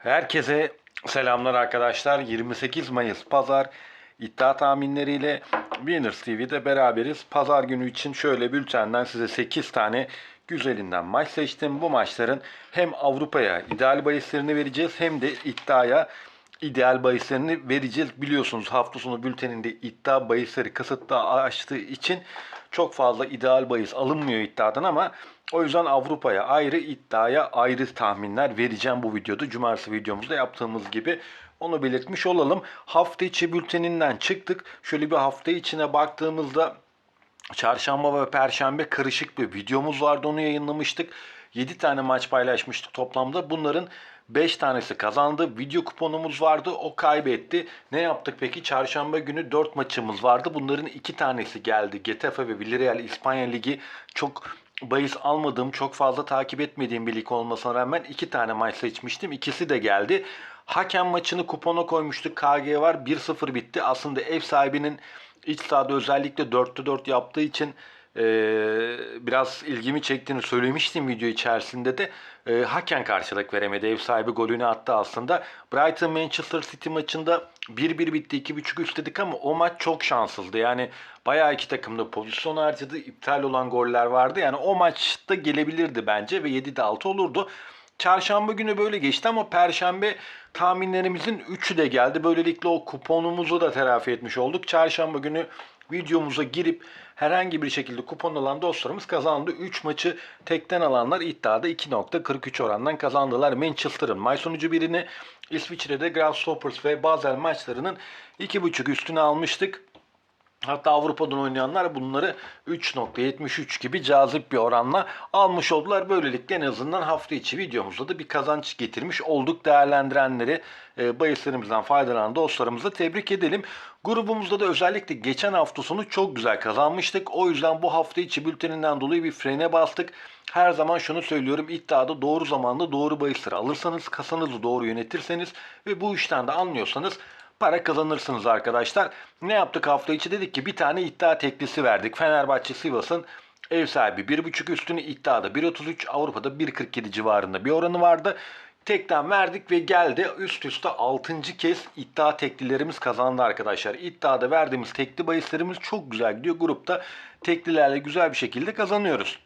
Herkese selamlar arkadaşlar. 28 Mayıs Pazar iddia tahminleriyle Winners TV'de beraberiz. Pazar günü için şöyle bültenden size 8 tane güzelinden maç seçtim. Bu maçların hem Avrupa'ya ideal bahislerini vereceğiz hem de iddiaya ideal bahislerini vereceğiz. Biliyorsunuz hafta sonu bülteninde iddia bahisleri kısıtlı açtığı için çok fazla ideal bahis alınmıyor iddiadan ama o yüzden Avrupa'ya ayrı iddiaya ayrı tahminler vereceğim bu videoda. Cumartesi videomuzda yaptığımız gibi onu belirtmiş olalım. Hafta içi bülteninden çıktık. Şöyle bir hafta içine baktığımızda Çarşamba ve Perşembe karışık bir videomuz vardı. Onu yayınlamıştık. 7 tane maç paylaşmıştık toplamda. Bunların 5 tanesi kazandı. Video kuponumuz vardı. O kaybetti. Ne yaptık peki? Çarşamba günü 4 maçımız vardı. Bunların 2 tanesi geldi. Getafe ve Villarreal İspanya Ligi çok bahis almadığım, çok fazla takip etmediğim bir lig olmasına rağmen 2 tane maç seçmiştim. İkisi de geldi. Hakem maçını kupona koymuştuk. KG var. 1-0 bitti. Aslında ev sahibinin iç sahada özellikle 4'te 4 yaptığı için e, biraz ilgimi çektiğini söylemiştim video içerisinde de. E, hakem karşılık veremedi. Ev sahibi golünü attı aslında. Brighton Manchester City maçında 1-1 bitti. 2.5 üst dedik ama o maç çok şanssızdı. Yani bayağı iki takımda pozisyon harcadı. iptal olan goller vardı. Yani o maçta gelebilirdi bence ve 7'de 6 olurdu. Çarşamba günü böyle geçti ama perşembe tahminlerimizin 3'ü de geldi. Böylelikle o kuponumuzu da telafi etmiş olduk. Çarşamba günü videomuza girip herhangi bir şekilde kupon alan dostlarımız kazandı. 3 maçı tekten alanlar iddiada 2.43 orandan kazandılar. Manchester'ın maç sonucu birini İsviçre'de Grasshoppers ve Basel maçlarının 2.5 üstüne almıştık. Hatta Avrupa'dan oynayanlar bunları 3.73 gibi cazip bir oranla almış oldular. Böylelikle en azından hafta içi videomuzda da bir kazanç getirmiş olduk. Değerlendirenleri, e, bahislerimizden faydalanan dostlarımızı tebrik edelim. Grubumuzda da özellikle geçen hafta sonu çok güzel kazanmıştık. O yüzden bu hafta içi bülteninden dolayı bir frene bastık. Her zaman şunu söylüyorum iddiada doğru zamanda doğru bahisleri alırsanız, kasanızı doğru yönetirseniz ve bu işten de anlıyorsanız para kazanırsınız arkadaşlar. Ne yaptık hafta içi dedik ki bir tane iddia teklisi verdik. Fenerbahçe Sivas'ın ev sahibi 1.5 üstünü iddiada 1.33 Avrupa'da 1.47 civarında bir oranı vardı. Tekten verdik ve geldi üst üste 6. kez iddia teklilerimiz kazandı arkadaşlar. İddiada verdiğimiz tekli bahislerimiz çok güzel gidiyor. Grupta teklilerle güzel bir şekilde kazanıyoruz.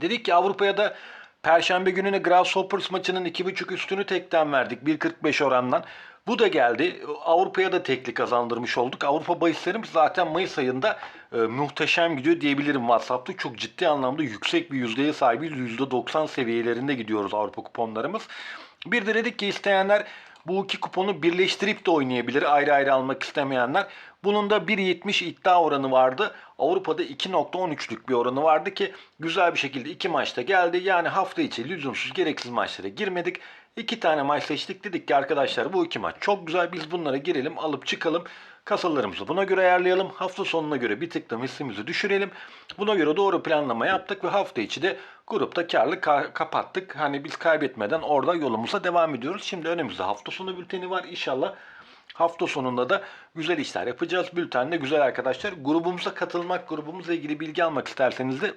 Dedik ki Avrupa'ya da Perşembe gününe Grasshoppers maçının 2.5 üstünü tekten verdik 1.45 orandan. Bu da geldi. Avrupa'ya da tekli kazandırmış olduk. Avrupa bahislerimiz zaten Mayıs ayında e, muhteşem gidiyor diyebilirim WhatsApp'ta. Çok ciddi anlamda yüksek bir yüzdeye sahibiz. %90 seviyelerinde gidiyoruz Avrupa kuponlarımız. Bir de dedik ki isteyenler bu iki kuponu birleştirip de oynayabilir. Ayrı ayrı almak istemeyenler. Bunun da 1.70 iddia oranı vardı. Avrupa'da 2.13'lük bir oranı vardı ki güzel bir şekilde iki maçta geldi. Yani hafta içi lüzumsuz gereksiz maçlara girmedik. İki tane maç seçtik dedik ki arkadaşlar bu iki maç çok güzel biz bunlara girelim alıp çıkalım. Kasalarımızı buna göre ayarlayalım. Hafta sonuna göre bir tık da mislimizi düşürelim. Buna göre doğru planlama yaptık ve hafta içi de grupta karlı ka- kapattık. Hani biz kaybetmeden orada yolumuza devam ediyoruz. Şimdi önümüzde hafta sonu bülteni var. İnşallah hafta sonunda da güzel işler yapacağız. Bülten de güzel arkadaşlar. Grubumuza katılmak, grubumuzla ilgili bilgi almak isterseniz de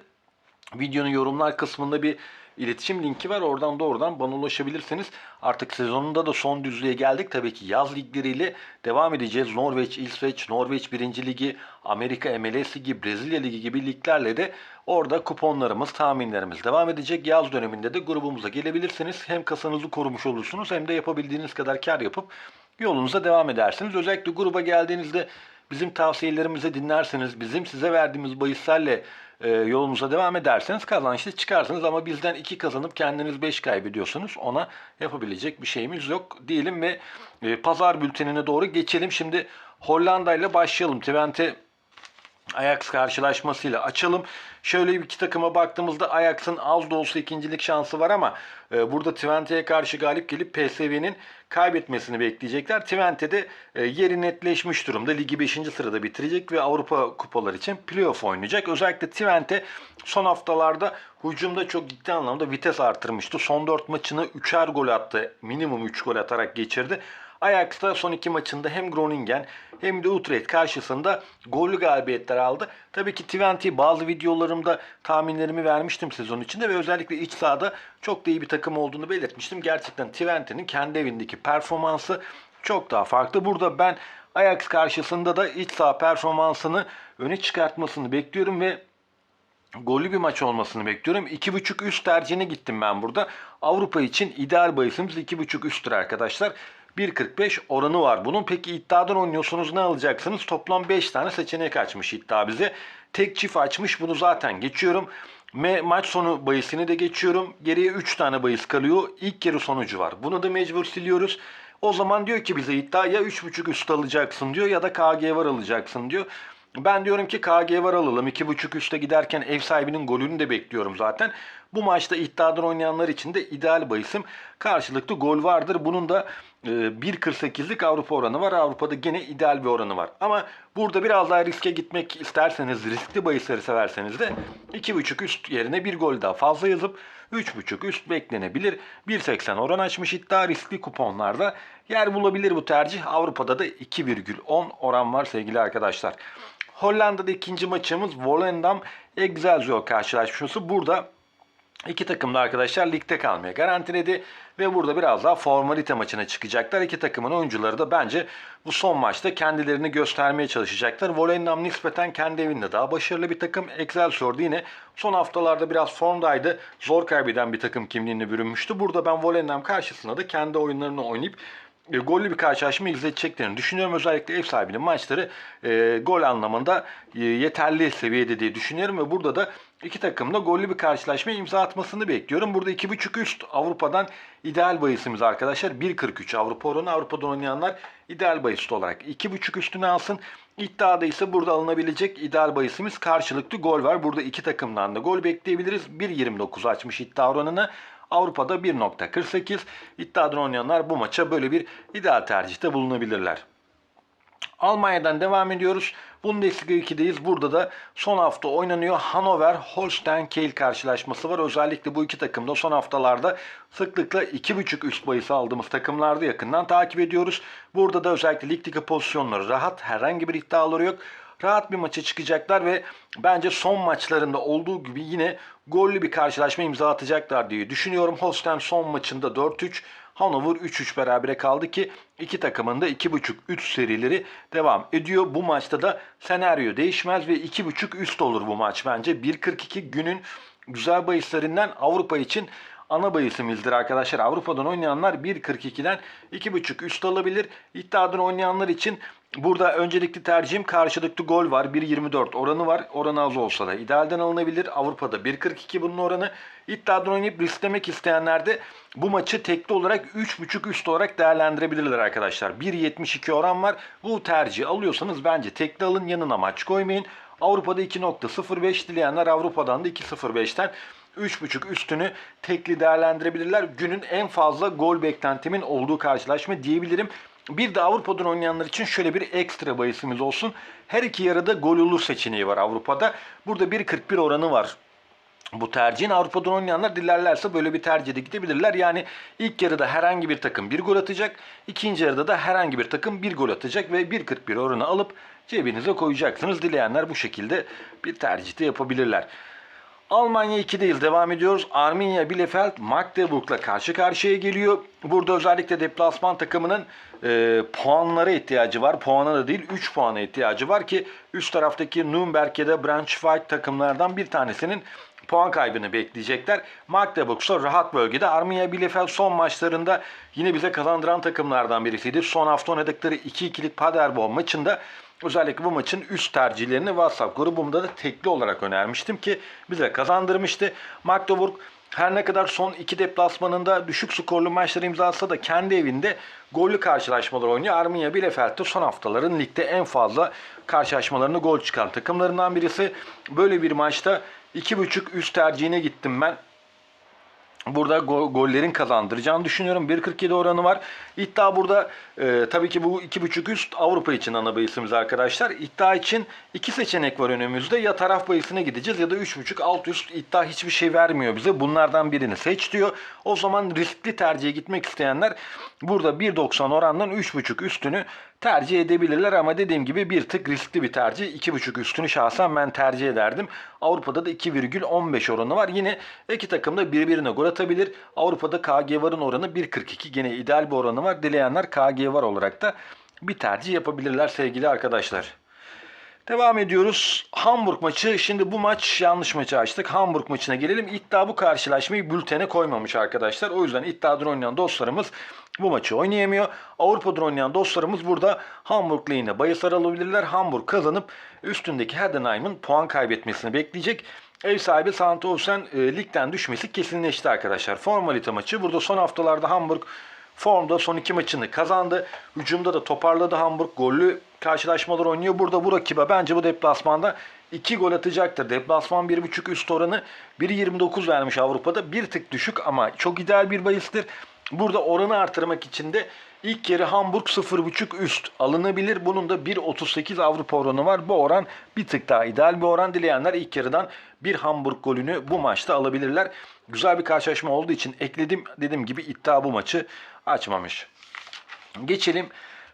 videonun yorumlar kısmında bir iletişim linki var. Oradan doğrudan bana ulaşabilirsiniz. Artık sezonunda da son düzlüğe geldik. Tabii ki yaz ligleriyle devam edeceğiz. Norveç, İsveç, Norveç 1. Ligi, Amerika MLS Ligi, Brezilya Ligi gibi liglerle de orada kuponlarımız, tahminlerimiz devam edecek. Yaz döneminde de grubumuza gelebilirsiniz. Hem kasanızı korumuş olursunuz hem de yapabildiğiniz kadar kar yapıp yolunuza devam edersiniz. Özellikle gruba geldiğinizde bizim tavsiyelerimizi dinlerseniz, bizim size verdiğimiz bahislerle e, yolunuza devam ederseniz kazançlı çıkarsınız. Ama bizden 2 kazanıp kendiniz 5 kaybediyorsunuz. Ona yapabilecek bir şeyimiz yok diyelim ve e, pazar bültenine doğru geçelim. Şimdi Hollanda ile başlayalım. Twente Ajax karşılaşmasıyla açalım. Şöyle bir iki takıma baktığımızda Ajax'ın az da olsa ikincilik şansı var ama e, burada Twente'ye karşı galip gelip PSV'nin kaybetmesini bekleyecekler. Twente de e, yeri netleşmiş durumda. Ligi 5. sırada bitirecek ve Avrupa kupaları için playoff oynayacak. Özellikle Twente son haftalarda hücumda çok ciddi anlamda vites artırmıştı. Son 4 maçını 3'er gol attı. Minimum 3 gol atarak geçirdi. Ajax'ta son iki maçında hem Groningen hem de Utrecht karşısında gollü galibiyetler aldı. Tabii ki Twente bazı videolarımda tahminlerimi vermiştim sezon içinde ve özellikle iç sahada çok da iyi bir takım olduğunu belirtmiştim. Gerçekten Twente'nin kendi evindeki performansı çok daha farklı. Burada ben Ajax karşısında da iç saha performansını öne çıkartmasını bekliyorum ve gollü bir maç olmasını bekliyorum. 2.5 üst tercihine gittim ben burada. Avrupa için ideal bahisimiz 2.5 üsttür arkadaşlar. 1.45 oranı var bunun. Peki iddiadan oynuyorsunuz ne alacaksınız? Toplam 5 tane seçenek açmış iddia bize. Tek çift açmış bunu zaten geçiyorum. Me maç sonu bahisini de geçiyorum. Geriye 3 tane bahis kalıyor. İlk yarı sonucu var. Bunu da mecbur siliyoruz. O zaman diyor ki bize iddia ya 3.5 üst alacaksın diyor ya da KG var alacaksın diyor. Ben diyorum ki KG var alalım. 2.5 üstte giderken ev sahibinin golünü de bekliyorum zaten. Bu maçta iddiadan oynayanlar için de ideal bahisim karşılıklı gol vardır. Bunun da e, 1.48'lik Avrupa oranı var. Avrupa'da gene ideal bir oranı var. Ama burada biraz daha riske gitmek isterseniz, riskli bahisleri severseniz de 2.5 üst yerine bir gol daha fazla yazıp 3.5 üst beklenebilir. 1.80 oran açmış iddia riskli kuponlarda yer bulabilir bu tercih. Avrupa'da da 2,10 oran var sevgili arkadaşlar. Hollanda'da ikinci maçımız Volendam Excelsior karşılaşması. Burada İki takım da arkadaşlar ligde kalmaya garantiledi ve burada biraz daha formalite maçına çıkacaklar. İki takımın oyuncuları da bence bu son maçta kendilerini göstermeye çalışacaklar. Volendam nispeten kendi evinde daha başarılı bir takım. Excelsior yine son haftalarda biraz formdaydı. Zor kaybeden bir takım kimliğine bürünmüştü. Burada ben Volendam karşısında da kendi oyunlarını oynayıp e, gollü bir karşılaşma izleteceklerini düşünüyorum. Özellikle ev sahibinin maçları e, gol anlamında e, yeterli seviyede diye düşünüyorum ve burada da iki takım da gollü bir karşılaşma imza atmasını bekliyorum. Burada 2.5 üst Avrupa'dan ideal bahisimiz arkadaşlar. 1.43 Avrupa oranı. Avrupa'da oynayanlar ideal bahis olarak 2.5 üstüne alsın. İddiada ise burada alınabilecek ideal bahisimiz karşılıklı gol var. Burada iki takımdan da gol bekleyebiliriz. 1.29 açmış iddia oranını. Avrupa'da 1.48. İddiadan oynayanlar bu maça böyle bir ideal tercihte bulunabilirler. Almanya'dan devam ediyoruz. Bundesliga 2'deyiz. Burada da son hafta oynanıyor. Hannover Holstein Kiel karşılaşması var. Özellikle bu iki takım da son haftalarda sıklıkla 2.5 üst bahisi aldığımız takımlarda yakından takip ediyoruz. Burada da özellikle ligdeki pozisyonları rahat. Herhangi bir iddiaları yok rahat bir maça çıkacaklar ve bence son maçlarında olduğu gibi yine gollü bir karşılaşma imza atacaklar diye düşünüyorum. Holstein son maçında 4-3, Hannover 3-3 berabere kaldı ki iki takımın da 2.5-3 serileri devam ediyor. Bu maçta da senaryo değişmez ve 2.5 üst olur bu maç bence. 1.42 günün güzel bahislerinden Avrupa için ana bahisimizdir arkadaşlar. Avrupa'dan oynayanlar 1.42'den 2.5 üst alabilir. İddiadan oynayanlar için burada öncelikli tercihim karşılıklı gol var. 1.24 oranı var. Oranı az olsa da idealden alınabilir. Avrupa'da 1.42 bunun oranı. İddiadan oynayıp risklemek isteyenler de bu maçı tekli olarak 3.5 üst olarak değerlendirebilirler arkadaşlar. 1.72 oran var. Bu tercihi alıyorsanız bence tekli alın yanına maç koymayın. Avrupa'da 2.05 dileyenler Avrupa'dan da 2.05'ten 3.5 üstünü tekli değerlendirebilirler. Günün en fazla gol beklentimin olduğu karşılaşma diyebilirim. Bir de Avrupa'dan oynayanlar için şöyle bir ekstra bahisimiz olsun. Her iki yarıda gol olur seçeneği var Avrupa'da. Burada 1.41 oranı var bu tercihin Avrupa'dan oynayanlar dilerlerse böyle bir tercihde gidebilirler. Yani ilk yarıda herhangi bir takım bir gol atacak. ikinci yarıda da herhangi bir takım bir gol atacak ve 1.41 oranı alıp cebinize koyacaksınız. Dileyenler bu şekilde bir tercihte yapabilirler. Almanya 2'deyiz. Devam ediyoruz. Arminia Bielefeld Magdeburg'la karşı karşıya geliyor. Burada özellikle deplasman takımının e, puanlara ihtiyacı var. Puana da değil 3 puana ihtiyacı var ki üst taraftaki Nürnberg ya da Braunschweig takımlardan bir tanesinin puan kaybını bekleyecekler. Magdeburg ise rahat bölgede. Arminia Bielefeld son maçlarında yine bize kazandıran takımlardan birisiydi. Son hafta oynadıkları 2-2'lik Paderborn maçında Özellikle bu maçın üst tercihlerini WhatsApp grubumda da tekli olarak önermiştim ki bize kazandırmıştı. Magdeburg her ne kadar son iki deplasmanında düşük skorlu maçları imzalasa da kendi evinde gollü karşılaşmalar oynuyor. Arminia Bielefeld de son haftaların ligde en fazla karşılaşmalarını gol çıkan takımlarından birisi. Böyle bir maçta 2.5 üst tercihine gittim ben. Burada go- gollerin kazandıracağını düşünüyorum. 1.47 oranı var. İddia burada e, tabii ki bu 2.5 üst Avrupa için ana bahisimiz arkadaşlar. İddia için iki seçenek var önümüzde. Ya taraf bahisine gideceğiz ya da 3.5 alt üst iddia hiçbir şey vermiyor bize. Bunlardan birini seç diyor. O zaman riskli tercihe gitmek isteyenler burada 1.90 orandan 3.5 üstünü tercih edebilirler ama dediğim gibi bir tık riskli bir tercih. 2.5 üstünü şahsen ben tercih ederdim. Avrupa'da da 2,15 oranı var. Yine iki takım da birbirine gol atabilir. Avrupa'da KG varın oranı 1.42 gene ideal bir oranı var. Dileyenler KG var olarak da bir tercih yapabilirler sevgili arkadaşlar. Devam ediyoruz. Hamburg maçı. Şimdi bu maç yanlış maçı açtık. Hamburg maçına gelelim. İddia bu karşılaşmayı bültene koymamış arkadaşlar. O yüzden iddiadan oynayan dostlarımız bu maçı oynayamıyor. Avrupa'da oynayan dostlarımız burada Hamburg lehine bayıslar alabilirler. Hamburg kazanıp üstündeki Heidenheim'ın puan kaybetmesini bekleyecek. Ev sahibi Sandhausen e, ligden düşmesi kesinleşti arkadaşlar. Formalite maçı. Burada son haftalarda Hamburg formda son iki maçını kazandı. Hücumda da toparladı Hamburg. Gollü karşılaşmalar oynuyor. Burada bu rakibe bence bu deplasmanda 2 gol atacaktır. Deplasman 1.5 üst oranı 1.29 vermiş Avrupa'da. Bir tık düşük ama çok ideal bir bahistir. Burada oranı artırmak için de ilk yarı Hamburg 0.5 üst alınabilir. Bunun da 1.38 Avrupa oranı var. Bu oran bir tık daha ideal bir oran. Dileyenler ilk yarıdan bir Hamburg golünü bu maçta alabilirler. Güzel bir karşılaşma olduğu için ekledim. Dediğim gibi iddia bu maçı açmamış. Geçelim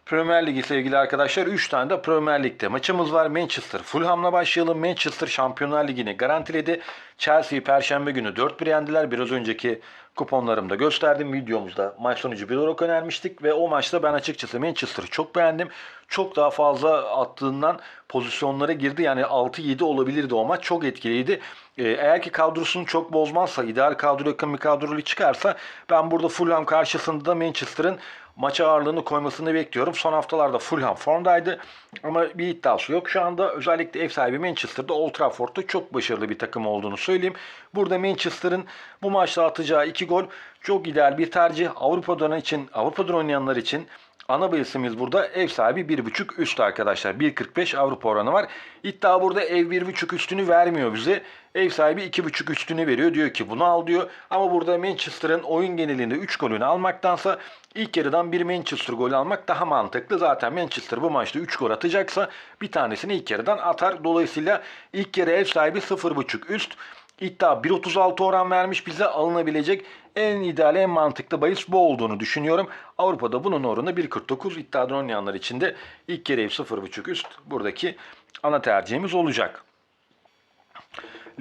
Premier Ligi sevgili arkadaşlar. 3 tane de Premier Lig'de maçımız var. Manchester Fulham'la başlayalım. Manchester Şampiyonlar Ligi'ni garantiledi. Chelsea'yi Perşembe günü 4-1 yendiler. Biraz önceki kuponlarımda gösterdim. Videomuzda maç sonucu 1 olarak önermiştik. Ve o maçta ben açıkçası Manchester'ı çok beğendim. Çok daha fazla attığından pozisyonlara girdi. Yani 6-7 olabilirdi o maç. Çok etkiliydi. Ee, eğer ki kadrosunu çok bozmazsa, ideal kadro yakın bir kadrolu çıkarsa ben burada Fulham karşısında da Manchester'ın maça ağırlığını koymasını bekliyorum. Son haftalarda Fulham formdaydı ama bir iddiası yok. Şu anda özellikle ev sahibi Manchester'da Old Trafford'da çok başarılı bir takım olduğunu söyleyeyim. Burada Manchester'ın bu maçta atacağı 2 gol çok ideal bir tercih. Avrupa'dan için, Avrupa'dan oynayanlar için Ana bahisimiz burada ev sahibi 1.5 üst arkadaşlar. 1.45 Avrupa oranı var. İddia burada ev 1.5 üstünü vermiyor bize. Ev sahibi 2.5 üstünü veriyor. Diyor ki bunu al diyor. Ama burada Manchester'ın oyun genelinde 3 golünü almaktansa ilk yarıdan bir Manchester golü almak daha mantıklı. Zaten Manchester bu maçta 3 gol atacaksa bir tanesini ilk yarıdan atar. Dolayısıyla ilk yarı ev sahibi 0.5 üst. İddia 1.36 oran vermiş bize alınabilecek en ideal en mantıklı bahis bu olduğunu düşünüyorum. Avrupa'da bunun oranı 1.49 iddiadan oynayanlar için de ilk kere ev 0.5 üst buradaki ana tercihimiz olacak.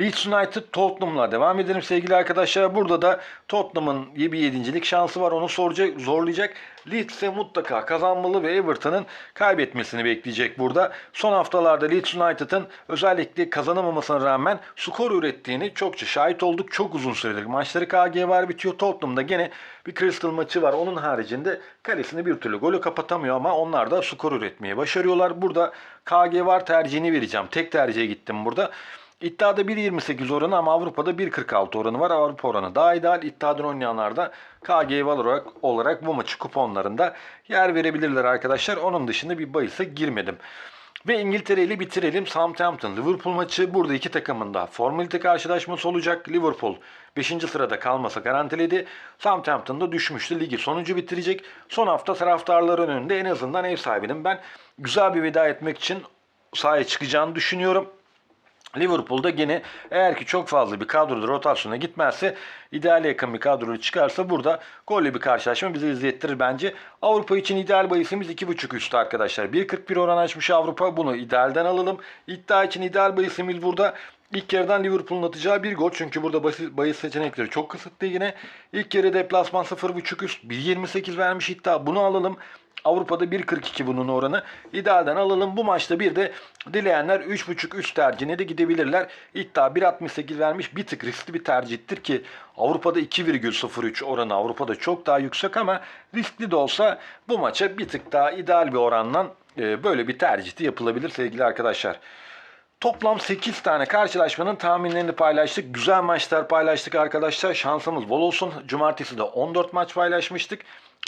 Leeds United Tottenham'la devam edelim sevgili arkadaşlar. Burada da Tottenham'ın bir yedincilik şansı var. Onu soracak, zorlayacak. Leeds'e mutlaka kazanmalı ve Everton'ın kaybetmesini bekleyecek burada. Son haftalarda Leeds United'ın özellikle kazanamamasına rağmen skor ürettiğini çokça şahit olduk. Çok uzun süredir maçları KG var bitiyor. Tottenham'da gene bir Crystal maçı var. Onun haricinde kalesini bir türlü golü kapatamıyor ama onlar da skor üretmeye başarıyorlar. Burada KG var tercihini vereceğim. Tek tercihe gittim burada. İddiada 1.28 oranı ama Avrupa'da 1.46 oranı var. Avrupa oranı daha ideal. İddiadan oynayanlar KG olarak, olarak bu maçı kuponlarında yer verebilirler arkadaşlar. Onun dışında bir bahise girmedim. Ve İngiltere ile bitirelim. Southampton Liverpool maçı burada iki takımın da formalite karşılaşması olacak. Liverpool 5. sırada kalmasa garantiledi. Southampton da düşmüştü. Ligi sonuncu bitirecek. Son hafta taraftarların önünde en azından ev sahibinin ben güzel bir veda etmek için sahaya çıkacağını düşünüyorum. Liverpool'da gene eğer ki çok fazla bir kadroda rotasyona gitmezse ideale yakın bir kadroyu çıkarsa burada gollü bir karşılaşma bizi izlettirir bence. Avrupa için ideal bahisimiz 2.5 üstü arkadaşlar. 1.41 oran açmış Avrupa. Bunu idealden alalım. İddia için ideal bahisimiz burada İlk yarıdan Liverpool'un atacağı bir gol. Çünkü burada bahis, bahis seçenekleri çok kısıtlı yine. İlk yarı deplasman 0.5 üst. 1.28 vermiş iddia. Bunu alalım. Avrupa'da 1.42 bunun oranı. İdealden alalım. Bu maçta bir de dileyenler 3.5 üst tercihine de gidebilirler. İddia 1.68 vermiş. Bir tık riskli bir tercihtir ki Avrupa'da 2.03 oranı Avrupa'da çok daha yüksek ama riskli de olsa bu maça bir tık daha ideal bir oranla e, böyle bir tercihti yapılabilir sevgili arkadaşlar. Toplam 8 tane karşılaşmanın tahminlerini paylaştık. Güzel maçlar paylaştık arkadaşlar. Şansımız bol olsun. Cumartesi de 14 maç paylaşmıştık.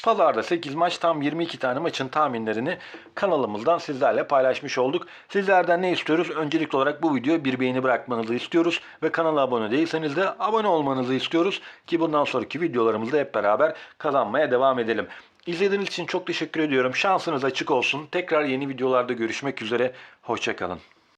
Pazarda 8 maç tam 22 tane maçın tahminlerini kanalımızdan sizlerle paylaşmış olduk. Sizlerden ne istiyoruz? Öncelikli olarak bu videoya bir beğeni bırakmanızı istiyoruz. Ve kanala abone değilseniz de abone olmanızı istiyoruz. Ki bundan sonraki videolarımızda hep beraber kazanmaya devam edelim. İzlediğiniz için çok teşekkür ediyorum. Şansınız açık olsun. Tekrar yeni videolarda görüşmek üzere. Hoşçakalın.